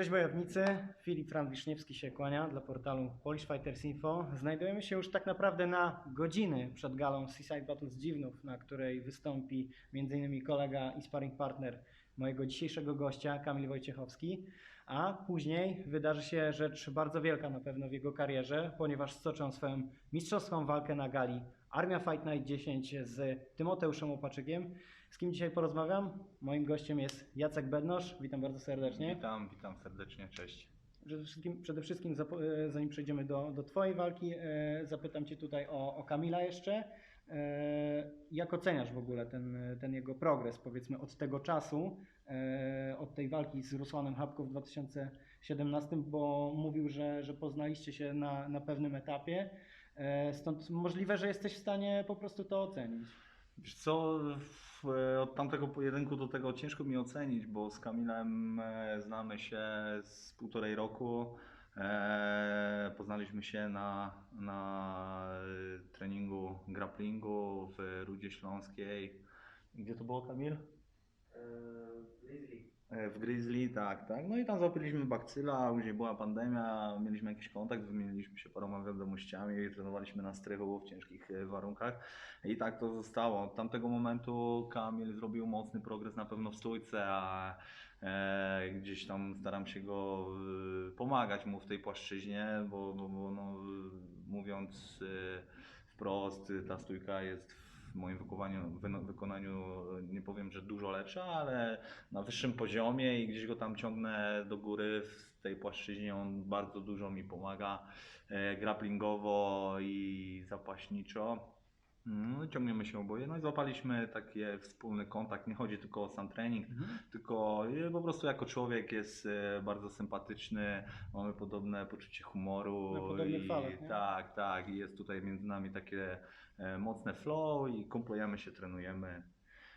Cześć bojownicy, Filip Fran-Wiszniewski się kłania dla portalu Polish Fighters Info. Znajdujemy się już tak naprawdę na godziny przed galą Seaside Battles Dziwnów, na której wystąpi m.in. kolega i sparring partner mojego dzisiejszego gościa, Kamil Wojciechowski. A później wydarzy się rzecz bardzo wielka na pewno w jego karierze, ponieważ stoczą swoją mistrzowską walkę na gali Armia Fight Night 10 z Tymoteuszem Opaczykiem. Z kim dzisiaj porozmawiam? Moim gościem jest Jacek Bednosz. Witam bardzo serdecznie. Witam, witam serdecznie, cześć. Przede wszystkim, przede wszystkim e, zanim przejdziemy do, do Twojej walki, e, zapytam Cię tutaj o, o Kamila jeszcze. E, Jak oceniasz w ogóle ten, ten jego progres, powiedzmy, od tego czasu, e, od tej walki z Rusłanem Habko w 2017, bo mówił, że, że poznaliście się na, na pewnym etapie, e, stąd możliwe, że jesteś w stanie po prostu to ocenić. Wiesz co, od tamtego pojedynku do tego ciężko mi ocenić, bo z Kamilem znamy się z półtorej roku. E, poznaliśmy się na, na e, treningu grapplingu w Rudzie Śląskiej. Gdzie to było Kamil? E, W Grizzly, tak, tak. No i tam złapiliśmy bakcyla, później była pandemia, mieliśmy jakiś kontakt, wymieniliśmy się paroma wiadomościami, trenowaliśmy na strychu w ciężkich e, warunkach i tak to zostało. Od tamtego momentu Kamil zrobił mocny progres na pewno w stójce, a e, gdzieś tam staram się go e, pomagać mu w tej płaszczyźnie, bo, bo, bo no, mówiąc e, wprost, ta stójka jest w moim wykonaniu, wy- wykonaniu nie powiem, że dużo lepsza, ale na wyższym poziomie i gdzieś go tam ciągnę do góry w tej płaszczyźnie. On bardzo dużo mi pomaga e, grapplingowo i zapaśniczo. No, ciągniemy się oboje. No i złapaliśmy taki wspólny kontakt. Nie chodzi tylko o sam trening, tylko e, po prostu jako człowiek jest e, bardzo sympatyczny. Mamy podobne poczucie humoru. Na podobnych i, falach, nie? Tak, tak. I jest tutaj między nami takie e, mocne flow i kumplujemy się, trenujemy.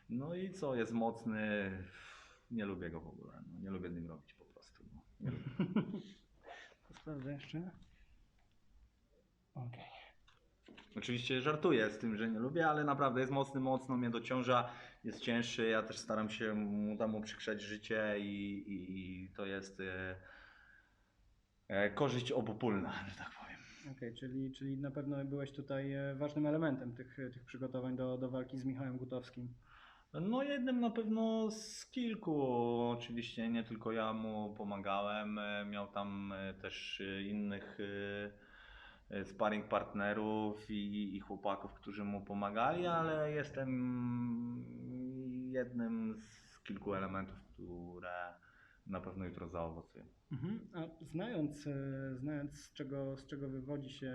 No i co, jest mocny. Nie lubię go w ogóle. No, nie lubię z nim robić po prostu. No. Nie lubię. To sprawdzę jeszcze. Okej. Oczywiście żartuję z tym, że nie lubię, ale naprawdę jest mocny, mocno mnie dociąża, jest cięższy. Ja też staram się mu tam uprzykrzać życie i, i, i to jest e, e, korzyść obopólna, że tak powiem. Okej, czyli, czyli na pewno byłeś tutaj e, ważnym elementem tych, tych przygotowań do, do walki z Michałem Gutowskim. No jednym na pewno z kilku. Oczywiście nie tylko ja mu pomagałem. e, Miał tam e, też innych sparring partnerów i, i chłopaków, którzy mu pomagali, ale jestem jednym z kilku elementów, które na pewno jutro zaowocują. Mhm. A znając, e, znając z, czego, z czego wywodzi się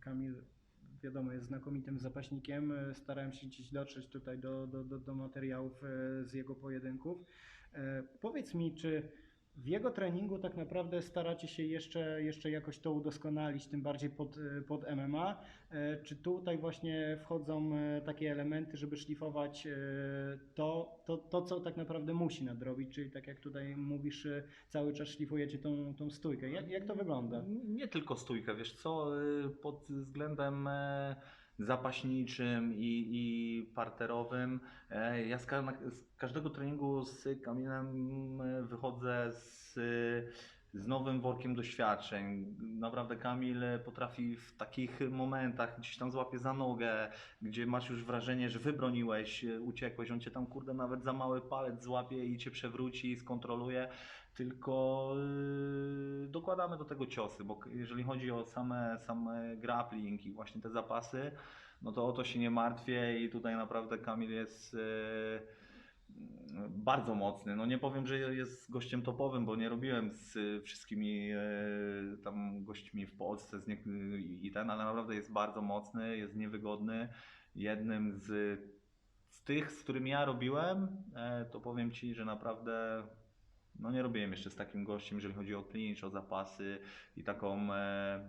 Kamil, wiadomo, jest znakomitym zapaśnikiem. e, Starałem się gdzieś dotrzeć tutaj do, do, do, do materiałów e, z jego pojedynków. E, Powiedz mi, czy w jego treningu tak naprawdę staracie się jeszcze, jeszcze jakoś to udoskonalić, tym bardziej pod, e, pod MMA? E, Czy tutaj właśnie wchodzą e, takie elementy, żeby szlifować to, to, to co tak naprawdę musi nadrobić? Czyli tak jak tutaj mówisz, cały czas szlifujecie tą, tą stójkę. Jak, jak to wygląda? Nie tylko stójkę, wiesz co, pod względem zapaśniczym i, i parterowym. e, Ja z, ka- z każdego treningu z Kamilem e, wychodzę z, z nowym workiem doświadczeń. Naprawdę Kamil potrafi w takich momentach gdzieś tam złapie za nogę, gdzie masz już wrażenie, że wybroniłeś, e, uciekłeś, on cię tam kurde nawet za mały palec złapie i cię przewróci i skontroluje, tylko yy, dokładamy do tego ciosy, bo jeżeli chodzi o same, same grappling i właśnie te zapasy, no to o to się nie martwię i tutaj naprawdę Kamil jest yy, bardzo mocny. No nie powiem, że jest gościem topowym, bo nie robiłem z y, wszystkimi y, tam gośćmi w Polsce z nie, i ten, ale naprawdę jest bardzo mocny, jest niewygodny. Jednym z, z tych, z którymi ja robiłem, e, to powiem Ci, że naprawdę no nie robiłem jeszcze z takim gościem, jeżeli chodzi o clinch, o zapasy i taką e,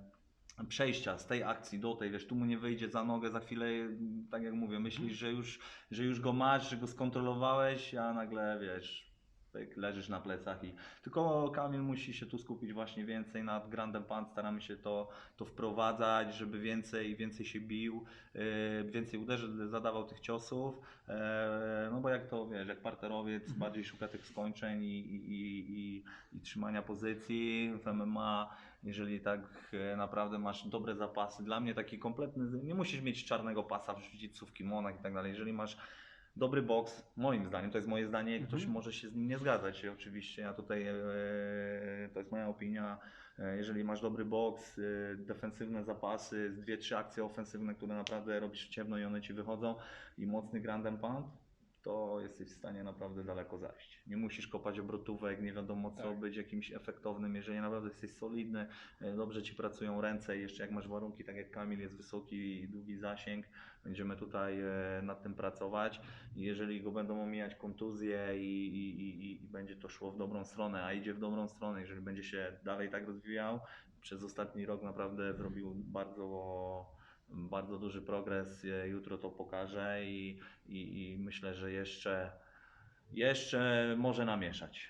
przejścia z tej akcji do tej, wiesz, tu mu nie wyjdzie za nogę, za chwilę, tak jak mówię, myślisz, że już, że już go masz, że go skontrolowałeś, a nagle, wiesz, pyk, leżysz na plecach i tylko Kamil musi się tu skupić właśnie więcej nad Grandem Pan, staramy się to, to wprowadzać, żeby więcej, więcej się bił, yy, więcej uderzy, zadawał tych ciosów, e, no bo jak to wiesz, jak parterowiec bardziej szuka tych skończeń i, i, i, i, trzymania pozycji w MMA, jeżeli tak e, naprawdę masz dobre zapasy, dla mnie taki kompletny, nie musisz mieć czarnego pasa w jiu-jitsu, w kimonach i tak dalej, jeżeli masz dobry boks, moim zdaniem, to jest moje zdanie, ktoś Mhm. może się z nim nie zgadzać, oczywiście, ja tutaj, e, to jest moja opinia, E, jeżeli masz dobry boks, e, defensywne zapasy, dwie, trzy akcje ofensywne, które naprawdę robisz ciemno i one ci wychodzą i mocny grand and pound, to jesteś w stanie naprawdę daleko zajść. Nie musisz kopać obrotówek, nie wiadomo co, Tak. być jakimś efektownym, jeżeli naprawdę jesteś solidny, e, dobrze ci pracują ręce i jeszcze jak masz warunki, tak jak Kamil jest wysoki i długi zasięg, będziemy tutaj e, nad tym pracować jeżeli go będą omijać kontuzje i, i, i, i będzie to szło w dobrą stronę, a idzie w dobrą stronę, jeżeli będzie się dalej tak rozwijał, przez ostatni rok naprawdę zrobił bardzo bardzo duży progres, e, jutro to pokaże i, i, i myślę, że jeszcze, jeszcze może namieszać.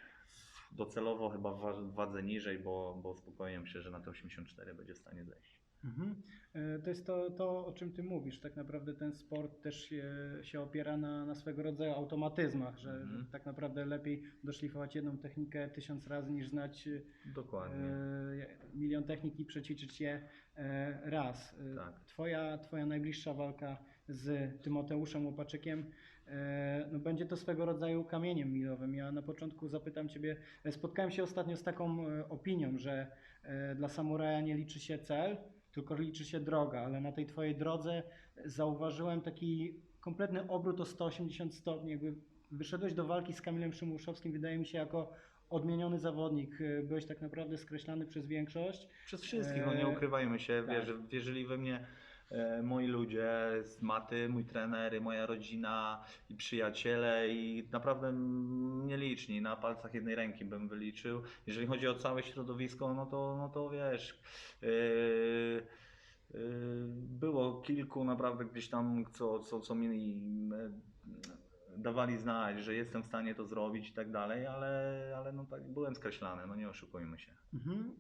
Docelowo chyba w wa- wadze niżej, bo, bo spokojnie myślę, że na te 84 będzie w stanie zejść. Mhm. E, To jest to, to, o czym ty mówisz. Tak naprawdę ten sport też się, się opiera na, na swego rodzaju automatyzmach, że, Mhm. że tak naprawdę lepiej doszlifować jedną technikę tysiąc razy niż znać Dokładnie. e, milion technik i przećwiczyć je e, raz. E, Tak. Twoja, twoja najbliższa walka z Tymoteuszem Łopaczykiem e, no będzie to swego rodzaju kamieniem milowym. Ja na początku zapytam Ciebie, e, spotkałem się ostatnio z taką e, opinią, że e, dla samuraja nie liczy się cel, tylko liczy się droga, ale na tej Twojej drodze zauważyłem taki kompletny obrót o 180 stopni, jakby wyszedłeś do walki z Kamilem Szymuszowskim, wydaje mi się, jako odmieniony zawodnik. E, Byłeś tak naprawdę skreślany przez większość. Przez wszystkich, no nie Eee, ukrywajmy się, tak. wierzy, wierzyli we mnie e, moi ludzie z maty, mój trener, moja rodzina i przyjaciele i naprawdę nieliczni, na palcach jednej ręki bym wyliczył. Jeżeli chodzi o całe środowisko, no to, no to wiesz, yy, było kilku naprawdę gdzieś tam, co, co, co mi e, dawali znać, że jestem w stanie to zrobić i tak dalej, ale, ale no tak byłem skreślany, no nie oszukujmy się. Mhm.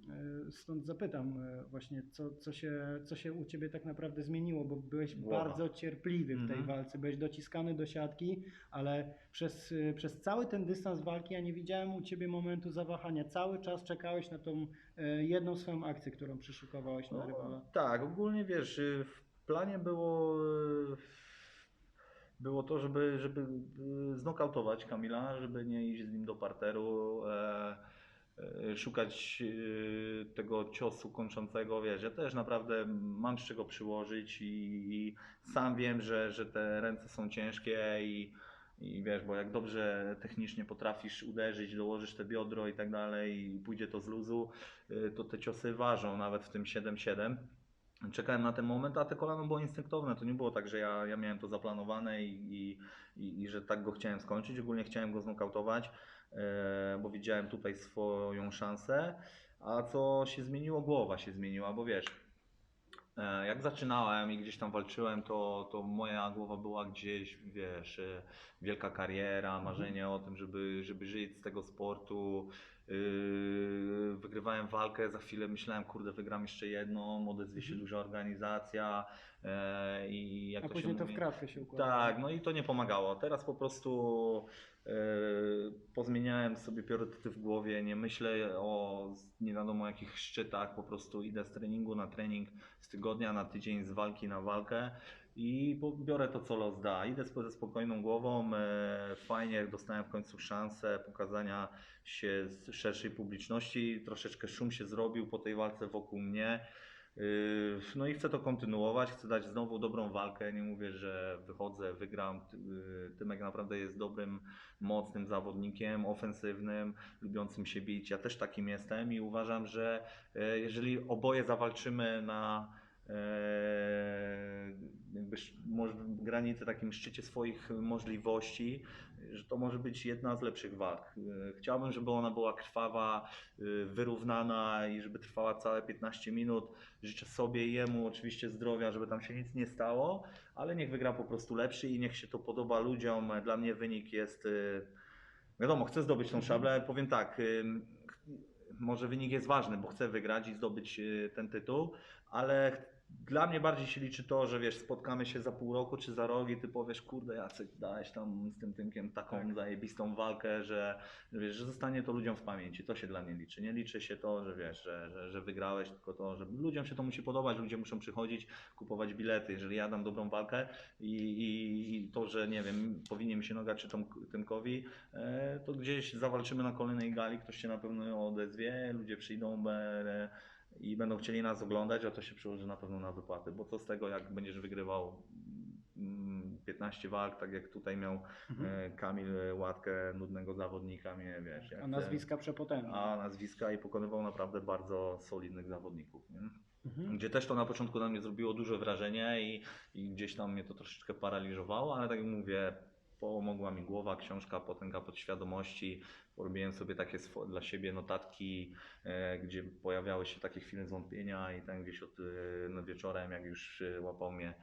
E, Stąd zapytam e, właśnie, co, co, się, co się u Ciebie tak naprawdę zmieniło, bo byłeś Głowa. bardzo cierpliwy w tej Mhm. walce, byłeś dociskany do siatki, ale przez, e, przez cały ten dystans walki ja nie widziałem u Ciebie momentu zawahania. Cały czas czekałeś na tą jedną swoją akcję, którą przyszykowałeś na No, rywala. Tak, ogólnie wiesz, w planie było, było to, żeby, żeby y, znokautować Kamila, żeby nie iść z nim do parteru, e, e, szukać y, tego ciosu kończącego, wiesz, ja też naprawdę mam z czego przyłożyć i, i sam wiem, że, że te ręce są ciężkie i i wiesz, bo jak dobrze technicznie potrafisz uderzyć, dołożysz te biodro i tak dalej i pójdzie to z luzu, y, to te ciosy ważą nawet w tym 7-7. Czekałem na ten moment, a te kolano było instynktowne. To nie było tak, że ja, ja miałem to zaplanowane i, i, i, i że tak go chciałem skończyć. Ogólnie chciałem go znokautować, e, bo widziałem tutaj swoją szansę. A co się zmieniło? Głowa się zmieniła, bo wiesz, jak zaczynałem i gdzieś tam walczyłem, to, to moja głowa była gdzieś, wiesz, e, wielka kariera, marzenie o tym, żeby, żeby żyć z tego sportu. Yy, wygrywałem walkę, za chwilę myślałem, kurde, wygram jeszcze jedną, odezwie się Mhm. duża organizacja e, i jak A to później się to mówi, w kratkę się układa. tak, no i to nie pomagało. Teraz po prostu e, pozmieniałem sobie priorytety w głowie, nie myślę o nie wiadomo jakich szczytach, po prostu idę z treningu na trening, z tygodnia na tydzień, z walki na walkę i biorę to, co los da. Idę ze spokojną głową, e, fajnie, dostałem w końcu szansę pokazania się z szerszej publiczności, troszeczkę szum się zrobił po tej walce wokół mnie. Yy, No i chcę to kontynuować, chcę dać znowu dobrą walkę. Nie mówię, że wychodzę, wygram. Yy, Tymek naprawdę jest dobrym, mocnym zawodnikiem, ofensywnym, lubiącym się bić. Ja też takim jestem i uważam, że e, jeżeli oboje zawalczymy na jakby granicy, takim szczycie swoich możliwości, że to może być jedna z lepszych walk. E, Chciałbym, żeby ona była krwawa, e, wyrównana i żeby trwała całe 15 minut. Życzę sobie i jemu oczywiście zdrowia, żeby tam się nic nie stało, ale niech wygra po prostu lepszy i niech się to podoba ludziom. Dla mnie wynik jest y, Wiadomo, chcę zdobyć tą szablę. Powiem tak, może wynik jest ważny, bo chcę wygrać i zdobyć y, ten tytuł, ale dla mnie bardziej się liczy to, że wiesz, spotkamy się za pół roku czy za rok i ty powiesz, kurde Jacek, dałeś tam z tym Tymkiem taką Tak. zajebistą walkę, że, wiesz, że zostanie to ludziom w pamięci. To się dla mnie liczy. Nie liczy się to, że wiesz, że, że, że wygrałeś, tylko to, że ludziom się to musi podobać, ludzie muszą przychodzić, kupować bilety. Jeżeli ja dam dobrą walkę i, i, i to, że nie wiem, powinien mi się noga czy Tom, Tymkowi, e, to gdzieś zawalczymy na kolejnej gali, ktoś się na pewno odezwie, ludzie przyjdą be, i będą chcieli nas oglądać, a to się przełoży na pewno na wypłaty, bo co z tego, jak będziesz wygrywał mm, 15 walk, tak jak tutaj miał e, Kamil Łatkę, nudnego zawodnika, mnie wiesz. A nazwiska przepotężne. A nazwiska i pokonywał naprawdę bardzo solidnych zawodników. Nie? Mhm. Gdzie też to na początku na mnie zrobiło duże wrażenie i, i gdzieś tam mnie to troszeczkę paraliżowało, ale tak jak mówię, pomogła mi głowa, książka, potęga podświadomości. Porobiłem sobie takie dla siebie notatki, e, gdzie pojawiały się takie chwile zwątpienia i tam gdzieś od e, no, wieczorem, jak już e, łapał mnie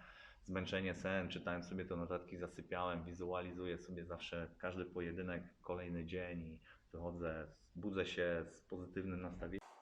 zmęczenie, sen, czytałem sobie te notatki, zasypiałem, wizualizuję sobie zawsze każdy pojedynek, kolejny dzień i wychodzę, budzę się z pozytywnym nastawieniem.